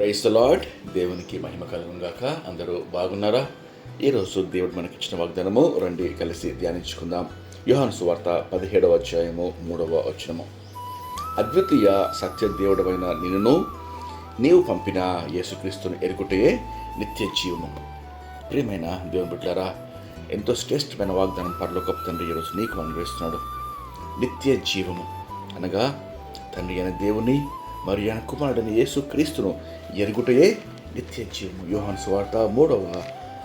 Rice lord. దేవునికి మహిమ కలుగుగాక అందరూ బాగున్నారా? ఈరోజు దేవుడు మనకిచ్చిన వాగ్దానము రండి కలిసి ధ్యానించుకుందాం. యోహాను సువార్త పదిహేడవ అధ్యాయము మూడవ వచనము. అద్వితీయ సత్య దేవుడమైన నిన్ను నీవు పంపిన యేసుక్రీస్తును ఎరుకుటే నిత్య జీవము. ప్రియమైన దేవుని బిడ్డారా ఎంతో శ్రేష్టమైన వాగ్దానం పరలోకపు తండ్రి ఈరోజు నీకు అనుగ్రహిస్తున్నాడు నిత్య జీవము అనగా తండ్రి అయిన దేవుని మరి ఆయన కుమారుడని యేసు క్రీస్తును ఎరుగుటయే నిత్య జీవము యోహాన్ సువార్త మూడవ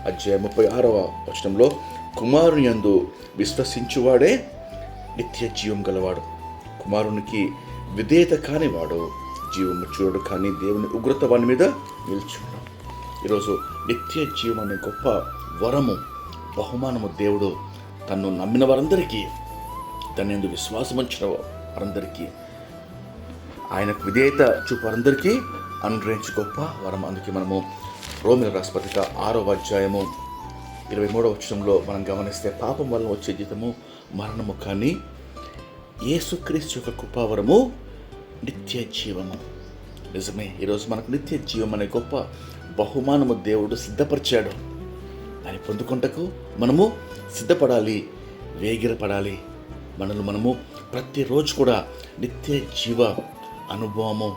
అధ్యాయ ముప్పై ఆరవ వచనంలో కుమారుని యందు విశ్వసించువాడే నిత్య జీవం గలవాడు. కుమారునికి విధేయత కానివాడు జీవము చూడడు కానీ దేవుని ఉగ్రత వాని మీద నిల్చున్నాడు ఈరోజు నిత్య జీవం అనే గొప్ప వరము బహుమానము దేవుడు తన్ను నమ్మిన వారందరికీ తన ఎందు విశ్వాసం ఉంచిన వారందరికీ ఆయనకు విధేయత చూపు అందరికీ అనుగ్రహించి గొప్ప వరం. అందుకే మనము రోమిల రాష్ట్రపతిక ఆరో అధ్యాయము ఇరవై మూడవ వచనంలో మనం గమనిస్తే పాపం వలన వచ్చే జీతము మరణము కానీ యేసుక్రీస్తు యొక్క కృపావరము నిత్య జీవము. నిజమే ఈరోజు మనకు నిత్య జీవం అనే గొప్ప బహుమానము దేవుడు సిద్ధపరిచాడు. దాన్ని పొందుకుంటకు మనము సిద్ధపడాలి వేగిరపడాలి. మనల్ని మనము ప్రతిరోజు కూడా నిత్య జీవ అనుభవము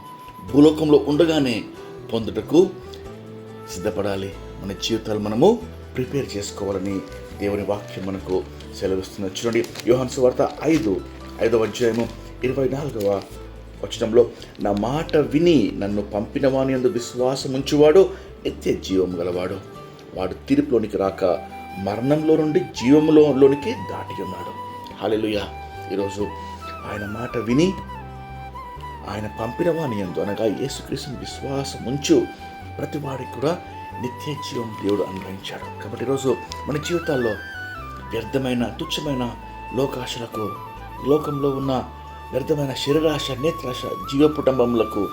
భూలోకంలో ఉండగానే పొందుటకు సిద్ధపడాలి. మన జీవితాలు మనము ప్రిపేర్ చేసుకోవాలని దేవుని వాక్యం మనకు సెలవిస్తున్న చూడండి. యోహాన్ సువార్త ఐదు ఐదవ అధ్యాయము ఇరవై నాలుగవ వచనంలో నా మాట విని నన్ను పంపిన వాని అందు విశ్వాసం ఉంచువాడు నిత్య జీవం గలవాడు. వాడు తీర్పులోనికి రాక మరణంలో నుండి జీవంలోనికి దాటి ఉన్నాడు. హాలెలుయ ఈరోజు ఆయన మాట విని ఆయన పంపినవాని ఎందు అనగా యేసుక్రీస్తుని విశ్వాసం ఉంచు. ప్రతి వాడికి కూడా నిత్య జీవం దేవుడు అనుగ్రహించాడు. కాబట్టి ఈరోజు మన జీవితాల్లో వ్యర్థమైన తుచ్చమైన లోకాశలకు లోకంలో ఉన్న వ్యర్థమైన శరీరాశ నేత్రాశ జీవపుటంబములకు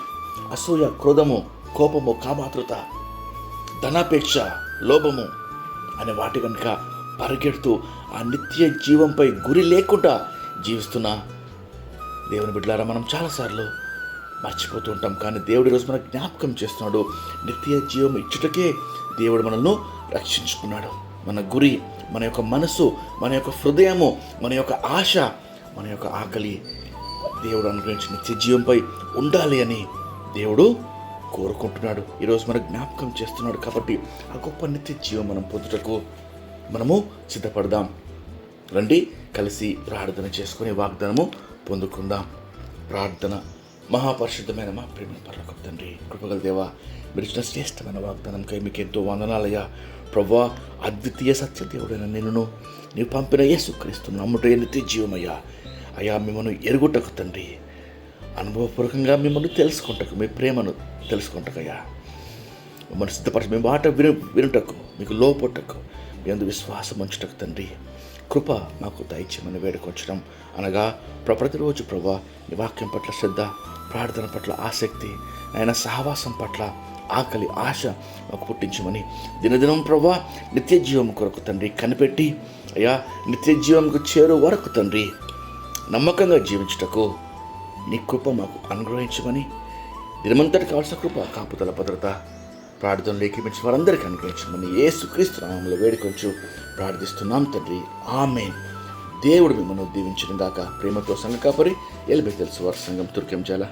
అసూయ క్రోధము కోపము కామాతృత ధనాపేక్ష లోభము అనే వాటి కనుక పరిగెడుతూ ఆ నిత్య జీవంపై గురి లేకుండా జీవిస్తున్న దేవుని బిడ్డలారా మనం చాలాసార్లు మర్చిపోతూ ఉంటాం. కానీ దేవుడు రోజు మనకు జ్ఞాపకం చేస్తున్నాడు. నిత్య జీవం ఇచ్చుటకే దేవుడు మనల్ని రక్షించుకున్నాడు. మన గురి మన యొక్క మనసు మన యొక్క హృదయము మన యొక్క ఆశ మన యొక్క ఆకలి దేవుడు అనుగ్రహించిన నిత్య జీవంపై ఉండాలి అని దేవుడు కోరుకుంటున్నాడు. ఈరోజు మనకు జ్ఞాపకం చేస్తున్నాడు కాబట్టి ఆ గొప్ప నిత్య జీవం మనం పొందుటకు మనము సిద్ధపడదాం. రండి కలిసి ప్రార్థన చేసుకుని వాగ్దానము పొందుకుందాం. ప్రార్థన మహాపరిశుద్ధమైన మా ప్రేమ పర్లకు తండ్రి కృపగల దేవ మీరు ఇచ్చిన శ్రేష్టమైన వాగ్దానంకై మీకు ఎంతో వందనాలయ్యా. ప్రభా అద్వితీయ సత్యదేవుడైన నిన్ను నీవు పంపిన యేసుక్రీస్తు నమ్ముట నిత్య జీవమయ్యా. అయ్యా మిమ్మల్ని ఎరుగుటకు తండ్రి అనుభవపూర్వకంగా మిమ్మల్ని తెలుసుకుంటకు మీ ప్రేమను తెలుసుకుంటకయ్యా. మిమ్మల్ని సిద్ధపరచ మీ మాట విను వినుటకు మీకు లోపొట్టకు ఎందు విశ్వాసం ఉంచుటకు తండ్రి కృప మాకు దయచేయమని వేడుకొచ్చడం అనగా ప్రతిరోజు ప్రభా నీ వాక్యం పట్ల శ్రద్ధ ప్రార్థన పట్ల ఆసక్తి ఆయన సహవాసం పట్ల ఆకలి ఆశ మాకు పుట్టించమని దినదినం ప్రభా నిత్య జీవం కొరకు తండ్రి కనిపెట్టి అయ్యా నిత్య జీవంకు చేరు వరకు తండ్రి నమ్మకంగా జీవించుటకు నీ కృప మాకు అనుగ్రహించమని దినమంతటి కావాల్సిన కృప కాపుదల భద్రత ప్రార్థనలు ఏకీపించిన వారందరికీ అనుగ్రహించమని ఏసుక్రీస్తు నామంలో వేడుకొంచు ప్రార్థిస్తున్నాం తండ్రి. ఆమె దేవుడు మిమ్మల్ని దీవించిన గాక ప్రేమతో సంఘ కాపరి తెలుసు వారి సంఘం తుర్కెం చాలా